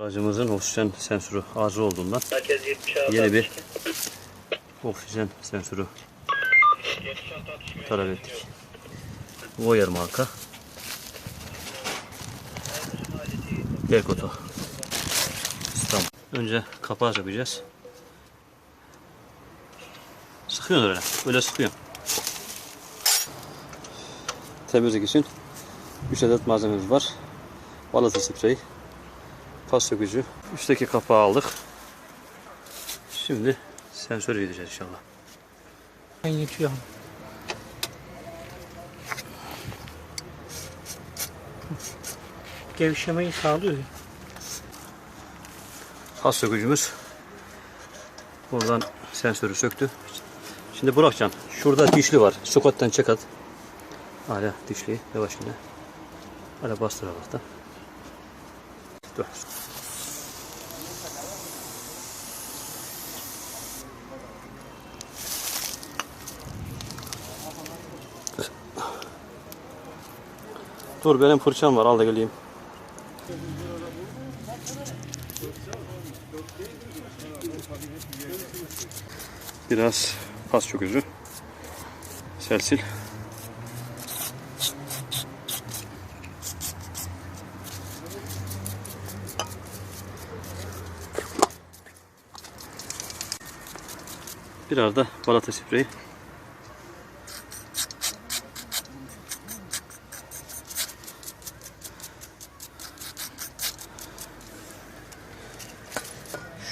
Aracımızın oksijen sensörü arıza olduğundan Merkez 76 yeni bir oksijen sensörü talep ettik. Voyer marka. Berkoto. İstanbul. Önce kapağı sökeceğiz. Sıkıyorsun öyle. Böyle sıkıyorsun. Temizlik için 3 adet malzememiz var. Balata spreyi, pas sökücü. Üstteki kapağı aldık. Şimdi sensöre gideceğiz inşallah. Ben yetiyor. Gevşemeyi sağlıyor. Pas sökücümüz buradan sensörü söktü. Şimdi bırakacaksın. Şurada dişli var. Sokaktan çek at. Hala dişli. Yavaş yine. Hala bastır Allah'tan. Dur. Dur benim fırçam var al da geleyim. Biraz pas çökücü. Selsil. Biraz da balata spreyi.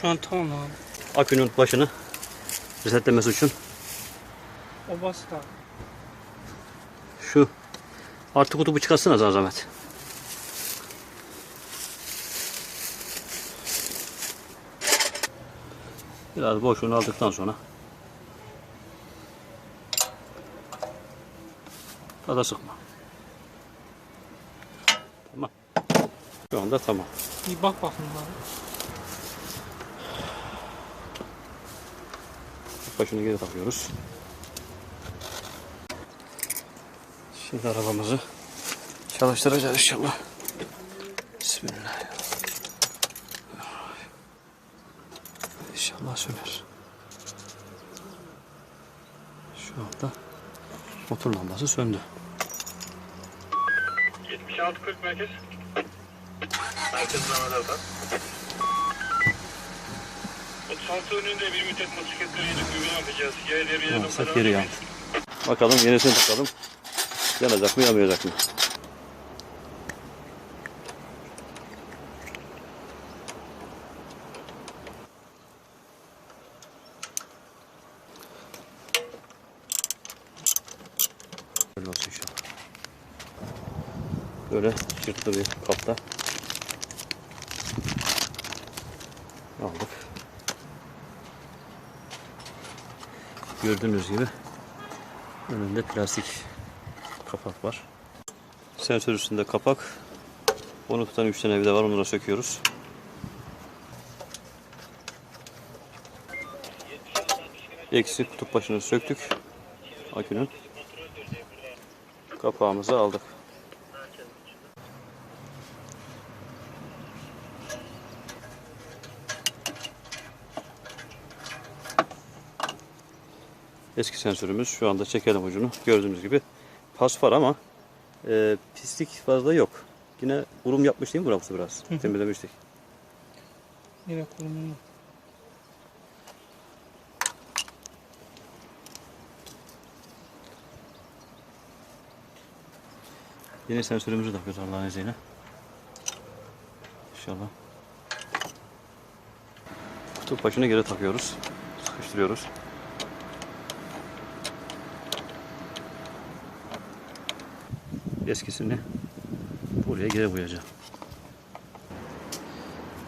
Şu an tamam abi. Akünün başını resetlemesi için O basit abi. şu artı kutubu çıkarsana sana zahmet. Biraz boşluğunu aldıktan sonra Fazla sıkma. Tamam. Şu anda tamam. Bir bak bakayım abi. Başını geri takıyoruz. Şimdi arabamızı çalıştıracağız inşallah. Bismillahirrahmanirrahim. İnşallah söner. Şu anda motor lambası söndü. 76 40 merkez. Merkez Mehmet 36 önünde bir müddet motosikletleri yedik uygun yapacağız. Geri yandı. Bakalım yenisini takalım. Yanacak mı yanmayacak mı? Böyle olsun inşallah. Böyle çırptı bir kapta. Aldık. Gördüğünüz gibi önünde plastik kapak var. Sensör üstünde kapak. Onu tutan 3 tane vida var. Onları söküyoruz. Eksi kutup başını söktük. Akünün. Kapağımızı aldık. Eski sensörümüz. Şu anda çekelim ucunu. Gördüğünüz gibi pas var ama e, pislik fazla yok. Yine vurum yapmış değil mi burası biraz? hı. Temizlemiştik. Yine kurumunu. Yeni sensörümüzü takıyoruz Allah'ın izniyle. İnşallah. Kutup başını geri takıyoruz. Sıkıştırıyoruz. Eskisini buraya geri koyacağım.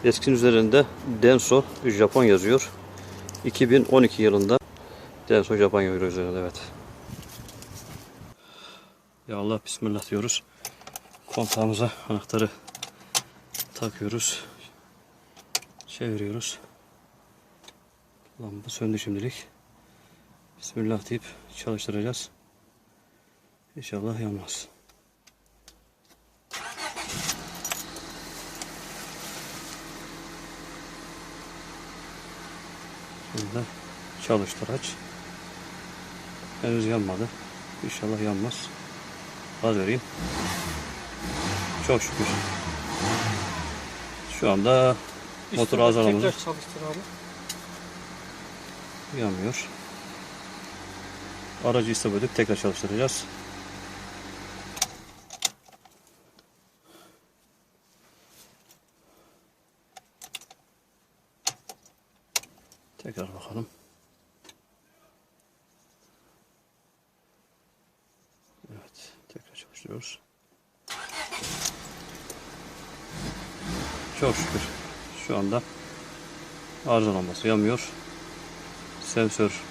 Eskinin üzerinde Denso Japon yazıyor. 2012 yılında Denso Japon yazıyor üzerinde evet. Ya Allah bismillah diyoruz. Kontağımıza anahtarı takıyoruz. Çeviriyoruz. Lamba söndü şimdilik. Bismillah deyip çalıştıracağız. İnşallah yanmaz. Şimdi çalıştır aç. Henüz yanmadı. İnşallah yanmaz. Gaz vereyim. Çok şükür. Şu anda motor arızalamız Tekrar çalıştır abi. yanmıyor. Aracı istop edip tekrar çalıştıracağız. Tekrar bakalım. Evet, tekrar çalıştırıyoruz. Çok şükür. Şu anda arızalanması yanmıyor. Sensör